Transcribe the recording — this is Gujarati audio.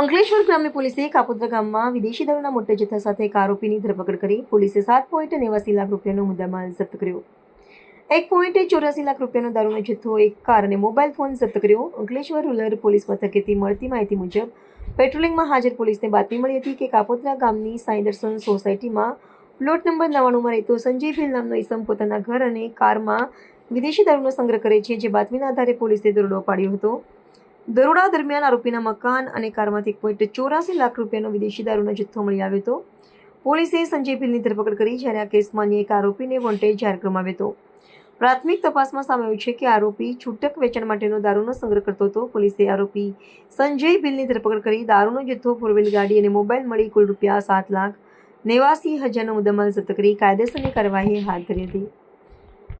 અંકલેશ્વર ગ્રામ્ય પોલીસે કાપોદ્રા ગામમાં વિદેશી દારૂના મોટા જથ્થા સાથે એક આરોપીની ધરપકડ કરી પોલીસે સાત પોઈન્ટ નેવાસી લાખ રૂપિયાનો મુદ્દામાલ જપ્ત કર્યો. એક પોઈન્ટ ચોરાસી લાખ રૂપિયાનો દારૂનો જથ્થો એક કાર અને મોબાઈલ ફોન જપ્ત કર્યો. અંકલેશ્વર રૂરલ પોલીસ મથકેથી મળતી માહિતી મુજબ, પેટ્રોલિંગમાં હાજર પોલીસને બાતમી મળી હતી કે કાપોદ્રા ગામની સાઈ દર્શન સોસાયટીમાં પ્લોટ નંબર નવાણુંમાં રહેતો સંજય ભીલ નામનો ઈસમ પોતાના ઘર અને કારમાં વિદેશી દારૂનો સંગ્રહ કરે છે, જે બાતમીના આધારે પોલીસે દરોડો પાડ્યો હતો. દરોડા દરમિયાન આરોપીના મકાન અને કારમાંથી એક પોઈન્ટ ચોરાસી લાખ રૂપિયાનો વિદેશી દારૂનો જથ્થો મળી આવ્યો હતો. પોલીસે સંજય ભીલની ધરપકડ કરી જ્યારે આ કેસમાં અન્ય એક આરોપીને વોન્ટેડ જાહેર કરવામાં આવ્યો હતો. પ્રાથમિક તપાસમાં સામે આવ્યું છે કે આરોપી છૂટક વેચાણ માટેનો દારૂનો સંગ્રહ કરતો હતો. પોલીસે આરોપી સંજય ભીલની ધરપકડ કરી દારૂનો જથ્થો ફોર વ્હીલ ગાડી અને મોબાઈલ મળી કુલ રૂપિયા સાત લાખ નેવાસી હજારનો મુદ્દામાલ જપ્ત કરી કાયદેસરની કાર્યવાહી હાથ ધરી હતી.